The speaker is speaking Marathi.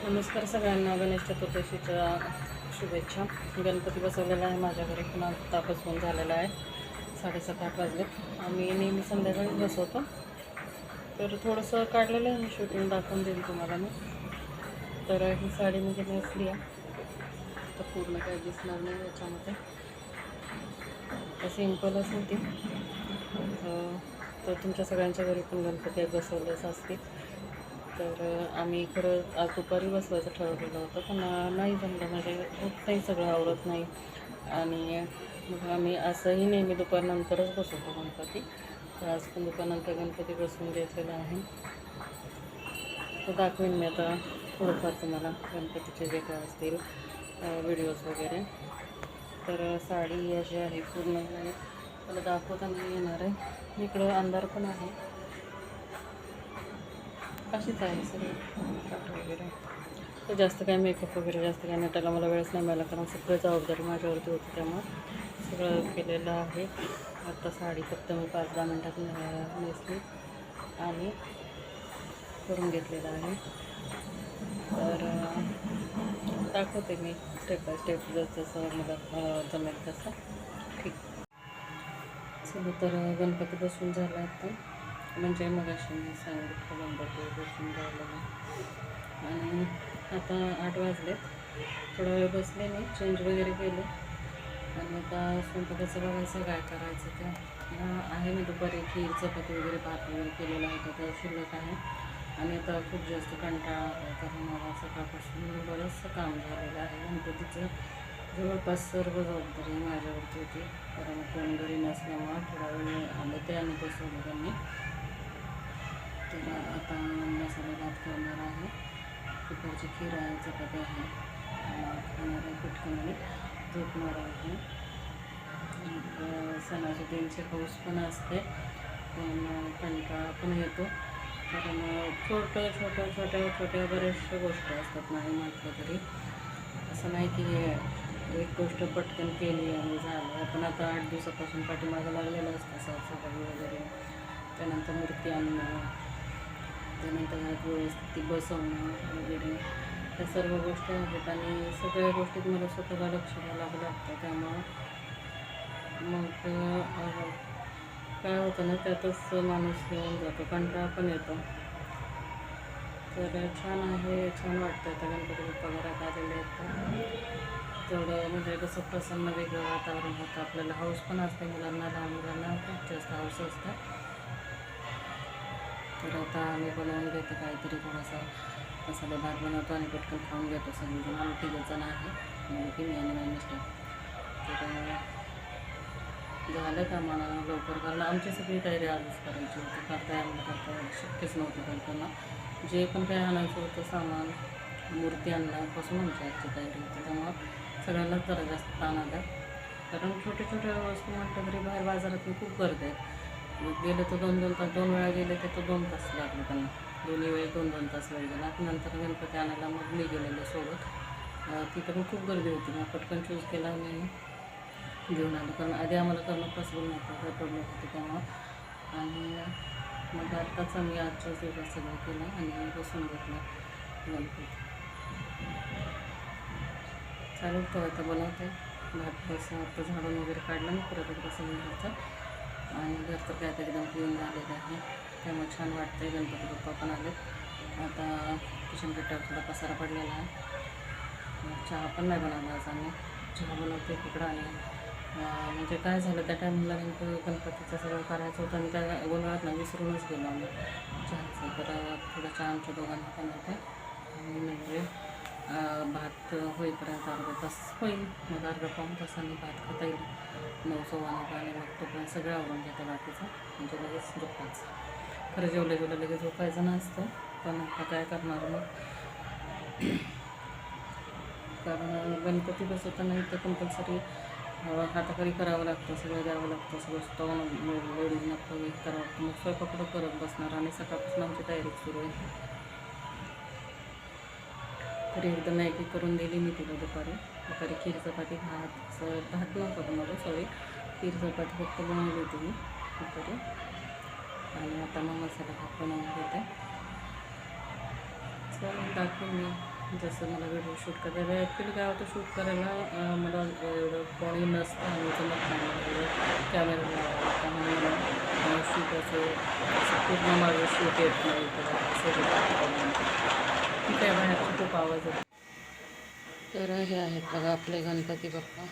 नमस्कार सगळ्यांना. गणेश चतुर्दशीच्या शुभेच्छा. गणपती बसवलेला आहे माझ्या घरी. पुन्हा आत्ता बसवून झालेला आहे. साडेसात आठ वाजलेत आम्ही नेहमी संध्याकाळी बसवतो. तर थोडंसं काढलेलं आहे. शूटिंग दाखवून देईन तुम्हाला मी. तर ही साडी मी असली आहे. तर पूर्ण काही दिसणार नाही याच्यामध्ये. तर सिम्पलच होती. तर तुमच्या सगळ्यांच्या घरी पण गणपती बसवलेच असतील. तर आम्ही खरं आज दुपारी बसवायचं ठरवलेलं होतं. पण नाही जमलं म्हणजे होत नाही सगळं आवडत नाही. आणि मग आम्ही असंही नेहमी दुपारनंतरच बसवतो गणपती. तर आज पण दुपारनंतर गणपती बसवून घेतलेला आहे. तर दाखवेन मी आता थोडंफार तुम्हाला गणपतीचे जे काय असतील व्हिडिओज वगैरे. तर साडी अशी आहे पूर्ण. मला दाखवताना येणार आहे. इकडं अंधार पण आहे. अशीच आहे सगळं. वगैरे. तर जास्त काय मेकअप वगैरे जास्त काय नटायला मला वेळच नाही मिळाला कारण सगळं जबाबदारी माझ्यावरती होती त्यामुळं सगळं केलेलं आहे. आता साडी फक्त मी पाच दहा मिनटात नेसली आणि करून घेतलेलं आहे. तर दाखवते मी स्टेप बाय स्टेप जसं जसं मला जमेल तसं. ठीक. चला तर गणपती बसून झाला आता. म्हणजे मग अशी मी सांगितलं गणपती बसून झालं आणि आता आठ वाजलेत थोडा वेळ बसले मी चेंज वगैरे केलं. आणि आता स्वयंपाकाचं बघायचं काय करायचं ते. आहे मी दुपारी खीर चपाती वगैरे भात वगैरे केलेला होता तर शिल्लक आहे. आणि आता खूप जास्त कंटाळा आला कारण मला सकाळपासून बरंचसं काम झालेलं आहे. गणपतीचं जवळपास सर्व जबाबदारी माझ्यावरती होती. कारण कोण घरी नसल्यामुळं थोडा वेळ आलं ते आणि बसवलं त्यांनी. तर आता मसाला भात करणार आहे. दुपारची खीर आहे. चपाती आहे खाणार आहे पटकन झोपणार आहे. सणाच्या दिनचे पाऊस पण असते. पण कंटाळा पण येतो. कारण छोटं छोट्या छोट्या छोट्या बऱ्याचशा गोष्टी असतात नाही म्हटलं तरी. असं नाही की एक गोष्ट पटकन केली आणि झालं. आपण आता आठ दिवसापासून पाठीमागं लागलेलं असतं साफसफाई वगैरे. त्यानंतर मूर्ती आणणं त्यानंतर घरात व्यवस्थित ती बसवणं वगैरे. त्या सर्व गोष्टी आहेत आणि सगळ्या गोष्टीत मला स्वतःला लक्ष द्यावं लागतं त्यामुळं मग काय होतं ना त्यातच माणूस घेऊन जातो. कंटाळा पण येतो. तर छान आहे छान वाटतं आता गणपती बाप्पा घरात आलेले आहेत. तेवढं म्हणजे कसं प्रसन्न वेगळं वातावरण होतं. आपल्याला हाऊस पण असते मुलांना लहान मुलांना खूप जास्त हाऊस असतं. तर आता आम्ही बनवून घेतो काहीतरी थोडासा. मसाला भात बनवतो आणि पटकन खाऊन घेतो सगळेजण. आम्ही तिघं जण आहे. म्हणजे की मी आणि माझे मिस्टर. तर झालं का मला लवकर कारण आमची सगळी तयारी आजच करायची होती. करता आम्हाला करता शक्यच नव्हतं करताना जे पण काही आणायचं होतं सामान मूर्ती आणण्यापासून आमची आजची तयारी होती. त्यामुळं सगळ्यांनाच जरा जास्त ताण आला. कारण छोट्या छोट्या वस्तू म्हटलं तरी बाहेर बाजारात खूप गर्दी आहे. गेलं तर दोन दोन तास दोन वेळा गेले तर तो दोन तास लागले त्यांना. दोन्ही वेळी दोन दोन तास वेळ गेला. नंतर गणपती आणायला मग मी गेलेलो सोबत. तिथं पण खूप गर्दी होती मग पटकन चूज केला आणि घेऊन आलो. कारण आधी आम्हाला करणं पॉसिबल नव्हतं. काय प्रॉब्लेम होते त्यामुळं. आणि मग आत्ताच आम्ही आजच्याच दिवसात सगळं केलं आणि बसून घेतलं गणपती. चालेल तर आता बनवते भात बस आता झाडून वगैरे काढलं मी परत एकदा सगळं आणि घर तर काय एकदम क्लीन झालेलं आहे. त्यामुळे छान वाटतंय गणपती बाप्पा पण आले. आता किचन कट्ट्यावर थोडा पसारा पडलेला आहे. चहा पण नाही बनवला आज आम्ही. चहा बनवते तिकडं आणि म्हणजे काय झालं त्या टायमिंगला नेमकं गणपतीचं सगळं करायचं होतं आणि त्या गोंधळात ना विसरूनच गेलो आम्ही. चहाचं. तर थोडं चहा आमच्या दोघांना पण होते आणि म्हणजे भात होईपर्यंत अर्धा तास होईल. मग अर्धा पाऊण तासांनी भात खाता येईल. नऊ सव्वा पाणी आणि मग तोपर्यंत सगळं आवडून घेतं बाकीचं. म्हणजे लगेच झोपायचं. खरं जेवलं जेवलं लगेच झोपायचं नसतं. पण आता काय करणार मग? कारण गणपती बसवताना इथं कंपल्सरी हाताखाली करावं लागतं. सगळं द्यावं लागतं. सगळं स्टोन लेडीजना करावं लागतं. मग स्वयंपाकडं करत बसणार? आणि सकाळपासून आमची तयारी सुरू आहे. तरी एकदा एकदम एक करून दिली मी तिला दुपारी. दुपारी खीर चपाती भात भात नव्हता बनवलं सॉरी. खीर चपाती फक्त बनवली होती मी दुपारी. आणि आता मग मसाला भात बनवून घेते. चल दाखवून मी. जसं मला व्हिडिओ शूट करायला ॲक्च्युली काय होतं शूट करायला मला एवढं कोणी नसतं आणि जमत नाही कॅमेरा त्यामुळे शूट असं पूर्ण माझं शूट येत नाही. तर असं खूप तर हे आहेत बघा आपले गणपती बाप्पा.